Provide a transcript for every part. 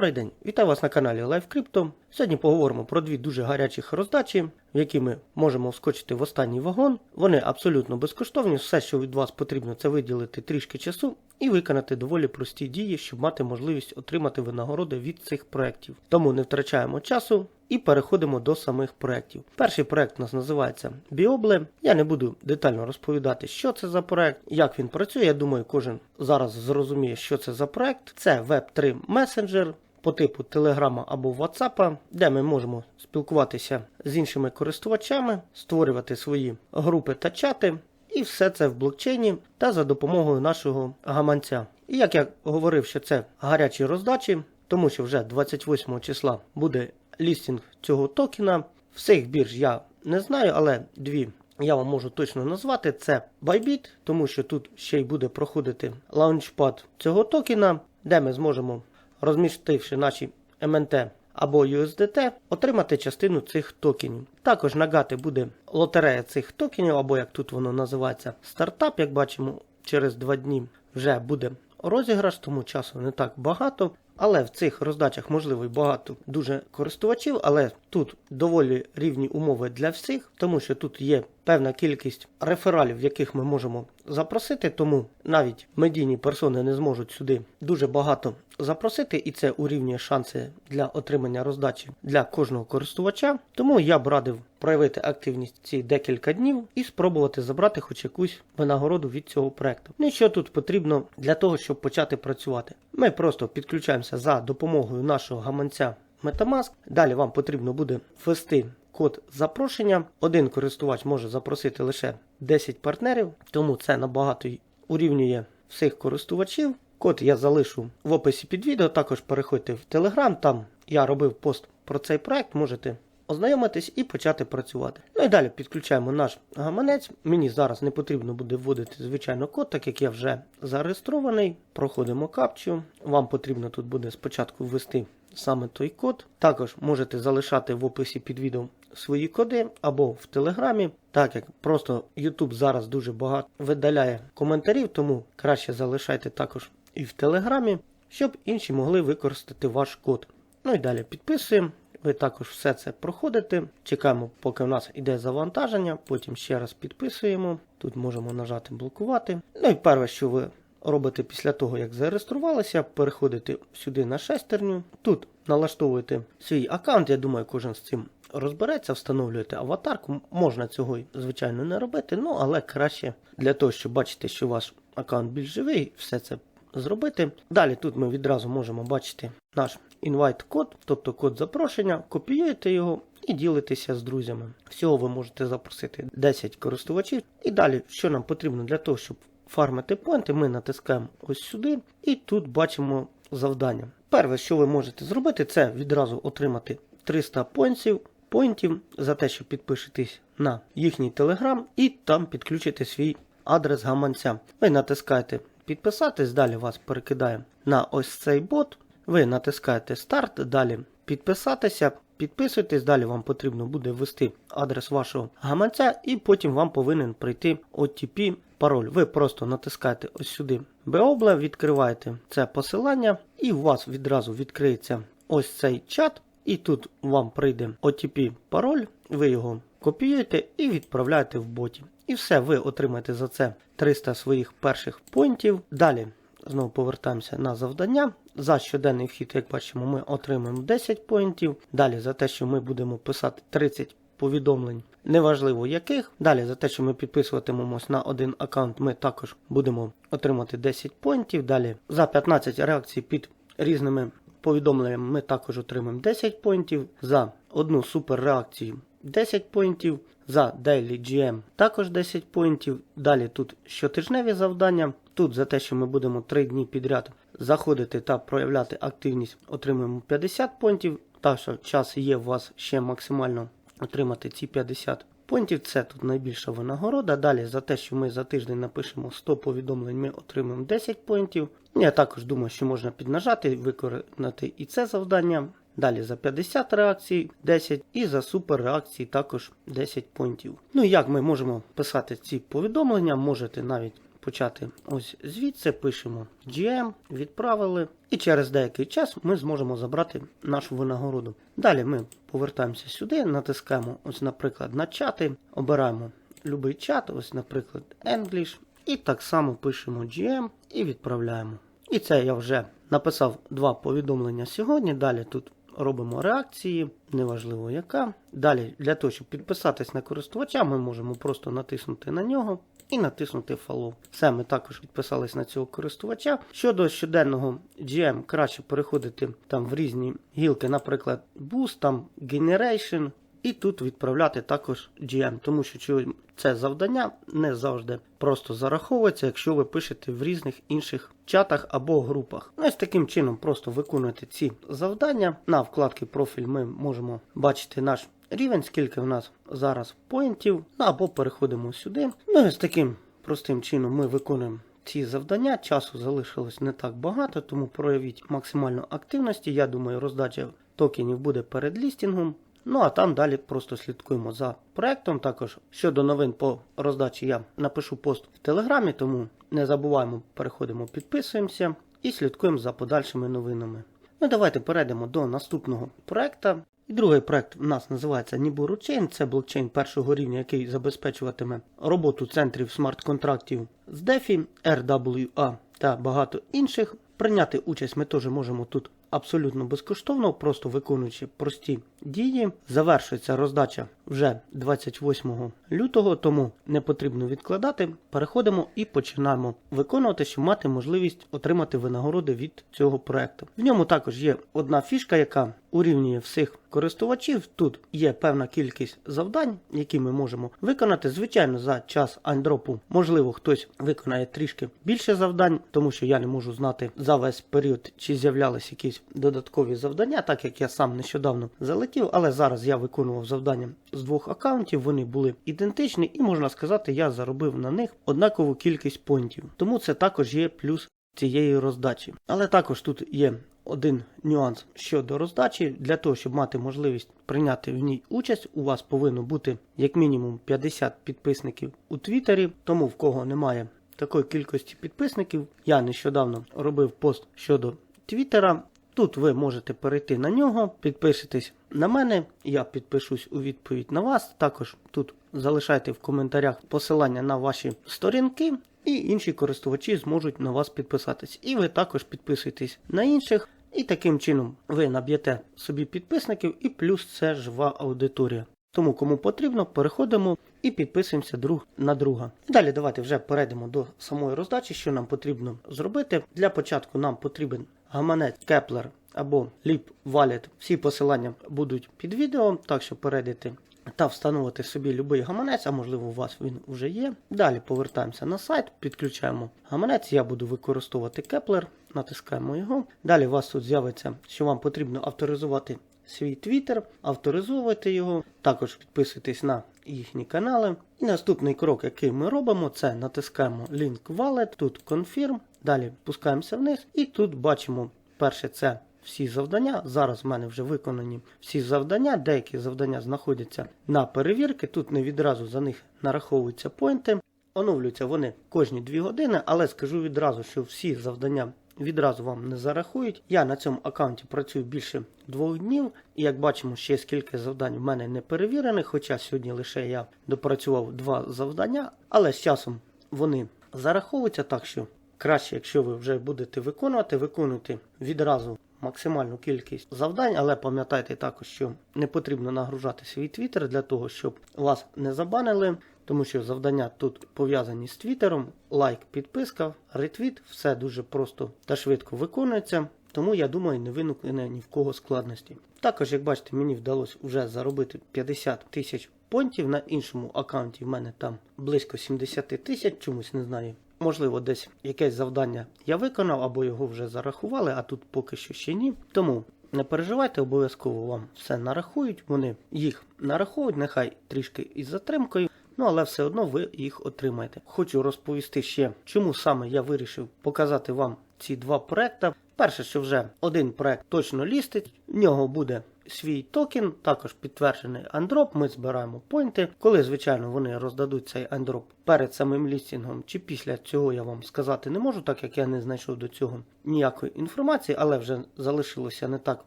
Добрий день, вітаю вас на каналі LiveCrypto. Сьогодні поговоримо про дві дуже гарячих роздачі, в які ми можемо вскочити в останній вагон. Вони абсолютно безкоштовні. Все, що від вас потрібно, це виділити трішки часу і виконати доволі прості дії, щоб мати можливість отримати винагороди від цих проєктів. Тому не втрачаємо часу і переходимо до самих проєктів. Перший проєкт у нас називається Біобле. Я не буду детально розповідати, що це за проєкт, як він працює. Я думаю, кожен зараз зрозуміє, що це за проєкт. Це Web3 месенджер по типу Telegram або WhatsApp, де ми можемо спілкуватися з іншими користувачами, створювати свої групи та чати. І все це в блокчейні та за допомогою нашого гаманця. І як я говорив, що це гарячі роздачі, тому що вже 28 числа буде лістінг цього токена. Всіх бірж я не знаю, але дві я вам можу точно назвати. Це Bybit, тому що тут ще й буде проходити лаунчпад цього токена, де ми зможемо, розмістивши наші МНТ або USDT, отримати частину цих токенів. Також на гати буде лотерея цих токенів, або як тут воно називається, стартап, як бачимо, через два дні вже буде розіграш, тому часу не так багато. Але в цих роздачах можливо багато дуже користувачів, але тут доволі рівні умови для всіх, тому що тут є певна кількість рефералів, яких ми можемо запросити, тому навіть медійні персони не зможуть сюди дуже багато запросити, і це урівнює шанси для отримання роздачі для кожного користувача. Тому я б радив проявити активність ці декілька днів і спробувати забрати хоч якусь винагороду від цього проекту. Ну і що тут потрібно для того, щоб почати працювати? Ми просто підключаємося за допомогою нашого гаманця Metamask. Далі вам потрібно буде ввести код запрошення. Один користувач може запросити лише 10 партнерів, тому це набагато урівнює всіх користувачів. Код я залишу в описі під відео. Також переходьте в Telegram, там я робив пост про цей проект, можете ознайомитись і почати працювати. Ну і далі підключаємо наш гаманець. Мені зараз не потрібно буде вводити звичайно код, так як я вже зареєстрований. Проходимо капчу. Вам потрібно тут буде спочатку ввести саме той код. Також можете залишати в описі під відео свої коди або в Телеграмі, так як просто YouTube зараз дуже багато видаляє коментарів, тому краще залишайте також і в Телеграмі, щоб інші могли використати ваш код. Ну і далі підписуємо. Ви також все це проходите. Чекаємо, поки в нас йде завантаження, потім ще раз підписуємо. Тут можемо нажати блокувати. Ну і перше, що ви робите після того, як зареєструвалися, переходите сюди на шестерню. Тут налаштовуєте свій аккаунт. Я думаю, кожен з цим розбереться, встановлюєте аватарку. Можна цього, звичайно, не робити, ну але краще для того, щоб бачити, що ваш аккаунт більш живий, все це зробити. Далі тут ми відразу можемо бачити наш інвайт-код, тобто код запрошення, копіюєте його і ділитеся з друзями. Всього ви можете запросити 10 користувачів. І далі, що нам потрібно для того, щоб фармити поінти, ми натискаємо ось сюди, і тут бачимо завдання. Перше, що ви можете зробити, це відразу отримати 300 поінтів, поінтів за те, що підпишетесь на їхній телеграм і там підключите свій адрес гаманця. Ви натискаєте підписатись, далі вас перекидає на ось цей бот. Ви натискаєте старт, далі підписатися, підписуйтесь, далі вам потрібно буде ввести адрес вашого гаманця, і потім вам повинен прийти OTP пароль. Ви просто натискаєте ось сюди Beoble, відкриваєте це посилання, і у вас відразу відкриється ось цей чат. І тут вам прийде OTP пароль, ви його копіюєте і відправляєте в боті. І все, ви отримаєте за це 300 своїх перших поінтів. Далі знову повертаємося на завдання. За щоденний вхід, як бачимо, ми отримаємо 10 поінтів. Далі за те, що ми будемо писати 30 повідомлень, неважливо яких. Далі за те, що ми підписуватимемось на один аккаунт, ми також будемо отримати 10 поінтів. Далі за 15 реакцій під різними повідомленнями ми також отримаємо 10 поінтів. За одну суперреакцію 10 поінтів. За Daily GM також 10 поінтів. Далі тут щотижневі завдання. Тут за те, що ми будемо 3 дні підряд заходити та проявляти активність, отримуємо 50 поінтів. Так що час є у вас ще максимально отримати ці 50 поінтів. Це тут найбільша винагорода. Далі за те, що ми за тиждень напишемо 100 повідомлень, ми отримаємо 10 понтів. Я також думаю, що можна піднажати, виконати і це завдання. Далі за 50 реакцій 10 і за супер реакції також 10 понтів. Ну і як ми можемо писати ці повідомлення, можете навіть почати ось звідси, пишемо GM, відправили, і через деякий час ми зможемо забрати нашу винагороду. Далі ми повертаємося сюди, натискаємо, ось, наприклад, на чати, обираємо любий чат, ось, наприклад, English, і так само пишемо GM і відправляємо. І це я вже написав два повідомлення сьогодні. Далі тут робимо реакції, неважливо яка. Далі, для того, щоб підписатись на користувача, ми можемо просто натиснути на нього і натиснути Follow. Все, ми також підписались на цього користувача. Щодо щоденного GM, краще переходити там в різні гілки, наприклад, Boost, там Generation. І тут відправляти також GM, тому що це завдання не завжди просто зараховується, якщо ви пишете в різних інших чатах або групах. Ну, Ось таким чином просто виконуєте ці завдання. На вкладці профіль ми можемо бачити наш рівень, скільки в нас зараз поінтів, ну, або переходимо сюди. Ну з таким простим чином ми виконуємо ці завдання. Часу залишилось не так багато, тому проявіть максимальну активності. Я думаю, роздача токенів буде перед лістінгом. Ну а там далі просто слідкуємо за проектом. Також щодо новин по роздачі я напишу пост в телеграмі, тому не забуваємо, переходимо, підписуємося і слідкуємо за подальшими новинами. Ну давайте перейдемо до наступного проекту. І другий проект у нас називається Niburu Chain. Це блокчейн першого рівня, який забезпечуватиме роботу центрів смарт-контрактів з DeFi, RWA та багато інших. Прийняти участь ми теж можемо тут абсолютно безкоштовно, просто виконуючи прості дії. Завершується роздача вже 28 лютого, тому не потрібно відкладати. Переходимо і починаємо виконувати, щоб мати можливість отримати винагороди від цього проекту. В ньому також є одна фішка, яка урівнює всіх користувачів. Тут є певна кількість завдань, які ми можемо виконати. Звичайно, за час андропу можливо хтось виконає трішки більше завдань, тому що я не можу знати за весь період, чи з'являлись якісь додаткові завдання, так як я сам нещодавно залетів, але зараз я виконував завдання з двох аккаунтів. Вони були ідентичні, і можна сказати, я заробив на них однакову кількість понтів. Тому це також є плюс цієї роздачі. Але також тут є один нюанс щодо роздачі. Для того, щоб мати можливість прийняти в ній участь, у вас повинно бути як мінімум 50 підписників у Твіттері, тому в кого немає такої кількості підписників, я нещодавно робив пост щодо Твіттера. Тут ви можете перейти на нього, підпишитесь на мене, я підпишусь у відповідь на вас. Також тут залишайте в коментарях посилання на ваші сторінки, і інші користувачі зможуть на вас підписатись. І ви також підписуйтесь на інших. І таким чином ви наб'єте собі підписників, і плюс це жива аудиторія. Тому кому потрібно, переходимо і підписуємося друг на друга. Далі давайте вже перейдемо до самої роздачі, що нам потрібно зробити. Для початку нам потрібен гаманець Kepler або Leap Wallet. Всі посилання будуть під відео, так що перейдете та встановити собі будь-який гаманець, а можливо у вас він вже є. Далі повертаємося на сайт, підключаємо гаманець. Я буду використовувати Kepler, натискаємо його. Далі у вас тут з'явиться, що вам потрібно авторизувати свій Twitter, авторизовувати його, також підписуйтесь на їхні канали. І наступний крок, який ми робимо, це натискаємо Link Wallet, тут Confirm, далі пускаємося вниз, і тут бачимо перше це. Всі завдання. Зараз в мене вже виконані всі завдання. Деякі завдання знаходяться на перевірки. Тут не відразу за них нараховуються поінти. Оновлюються вони кожні 2 години, але скажу відразу, що всі завдання відразу вам не зарахують. Я на цьому аккаунті працюю більше двох днів, і як бачимо, ще скільки завдань в мене не перевірених, хоча сьогодні лише я допрацював два завдання, але з часом вони зараховуються, так що краще, якщо ви вже будете виконувати, виконуйте відразу максимальну кількість завдань, але пам'ятайте також, що не потрібно нагружати свій твіттер для того, щоб вас не забанили, тому що завдання тут пов'язані з твіттером, лайк, підписка, ретвіт, все дуже просто та швидко виконується. Тому я думаю, не виникне ні в кого складності. Також, як бачите, мені вдалося вже заробити 50 тисяч понтів. На іншому аккаунті в мене там близько 70 тисяч, чомусь не знаю. Можливо, десь якесь завдання я виконав або його вже зарахували, а тут поки що ще ні. Тому не переживайте, обов'язково вам все нарахують. Вони їх нараховують, нехай трішки із затримкою. Ну, але все одно ви їх отримаєте. Хочу розповісти ще, чому саме я вирішив показати вам ці два проекти. Перше, що вже один проект точно лістить, в нього буде свій токен, також підтверджений андроп. Ми збираємо поінти. Коли, звичайно, вони роздадуть цей андроп перед самим лістінгом чи після цього я вам сказати не можу, так як я не знайшов до цього ніякої інформації, але вже залишилося не так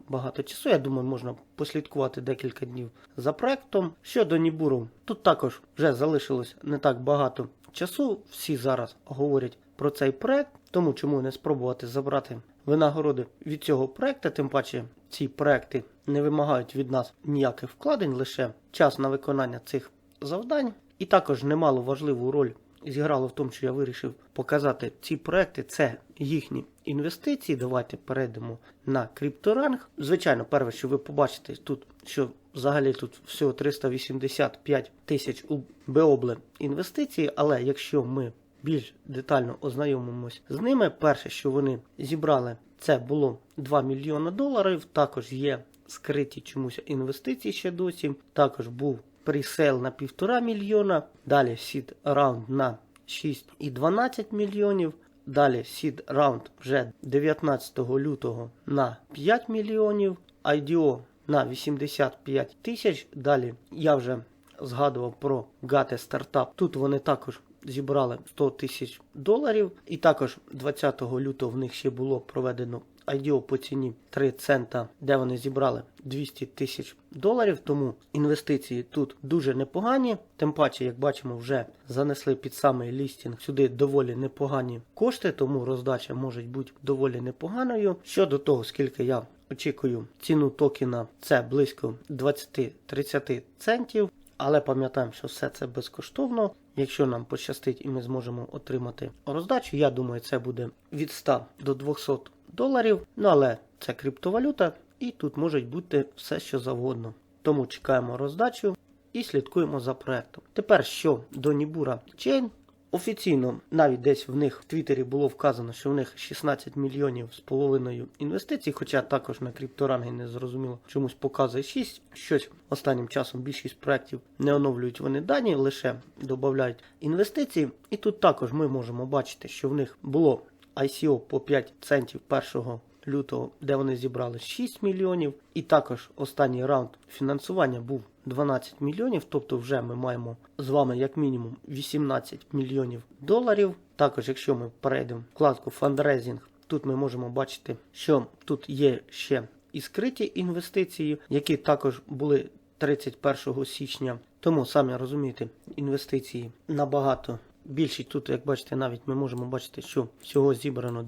багато часу. Я думаю, можна послідкувати декілька днів за проектом. Щодо Нібуру, тут також вже залишилось не так багато часу. Всі зараз говорять про цей проект, тому чому не спробувати забрати винагороди від цього проекту, тим паче ці проекти не вимагають від нас ніяких вкладень, лише час на виконання цих завдань. І також немало важливу роль зіграло в тому, що я вирішив показати ці проекти. Це їхні інвестиції. Давайте перейдемо на крипторанг. Звичайно, перше, що ви побачите тут, що взагалі тут всього 385 тисяч у Беобле інвестиції, але якщо ми більш детально ознайомимось з ними, перше, що вони зібрали, це було 2 мільйона доларів. Також є скриті чомусь інвестиції ще досі. Також був пресейл на 1,5 мільйона. Далі сід раунд на 6,12 мільйонів. Далі сід раунд вже 19 лютого на 5 мільйонів. IDO на 85 тисяч. Далі я вже згадував про Gate Startup. Тут вони також зібрали 100 тисяч доларів. І також 20 лютого в них ще було проведено IDO по ціні 3 цента, де вони зібрали 200 тисяч доларів. Тому інвестиції тут дуже непогані. Тим паче, як бачимо, вже занесли під самий лістінг сюди доволі непогані кошти, тому роздача може бути доволі непоганою. Щодо того, скільки я очікую ціну токена, це близько 20-30 центів. Але пам'ятаємо, що все це безкоштовно. Якщо нам пощастить і ми зможемо отримати роздачу, я думаю, це буде від 100 до 200 доларів. Ну але це криптовалюта, і тут може бути все, що завгодно. Тому чекаємо роздачу і слідкуємо за проектом. Тепер що до Нібура Chain. Офіційно навіть десь в них в Твіттері було вказано, що в них 16 мільйонів з половиною інвестицій, хоча також на крипторанги не зрозуміло чомусь показує 6. Щось останнім часом більшість проєктів не оновлюють вони дані, лише додають інвестиції. І тут також ми можемо бачити, що в них було ICO по 5 центів 1 лютого, де вони зібрали 6 мільйонів. І також останній раунд фінансування був 12 мільйонів, тобто вже ми маємо з вами як мінімум 18 мільйонів доларів. Також, якщо ми перейдемо вкладку фандрейзинг, тут ми можемо бачити, що тут є ще і скриті інвестиції, які також були 31 січня. Тому самі розумієте, інвестиції набагато більші. Тут, як бачите, навіть ми можемо бачити, що всього зібрано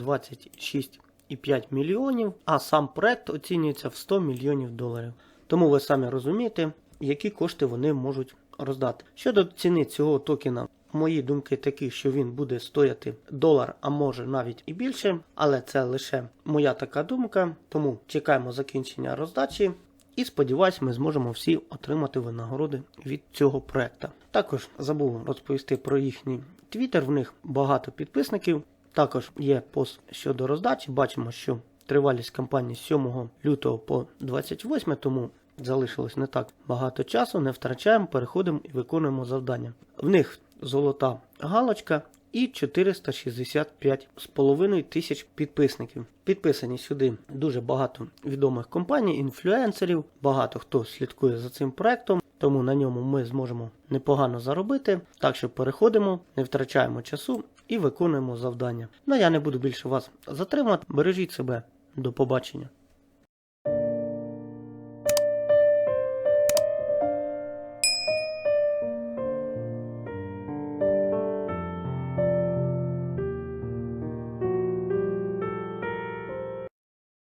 26,5 мільйонів, а сам проект оцінюється в 100 мільйонів доларів. Тому ви самі розумієте, які кошти вони можуть роздати. Щодо ціни цього токена, мої думки такі, що він буде стояти долар, а може навіть і більше, але це лише моя така думка. Тому чекаємо закінчення роздачі. І сподіваюсь, ми зможемо всі отримати винагороди від цього проекту. Також забув розповісти про їхній твіттер. В них багато підписників. Також є пост щодо роздачі. Бачимо, що тривалість кампанії з 7 лютого по 28, тому залишилось не так багато часу. Не втрачаємо, переходимо і виконуємо завдання. В них золота галочка. І 465,5 тисяч підписників. Підписані сюди дуже багато відомих компаній, інфлюенсерів, багато хто слідкує за цим проектом, тому на ньому ми зможемо непогано заробити. Так що переходимо, не втрачаємо часу і виконуємо завдання. Ну я не буду більше вас затримати. Бережіть себе, до побачення.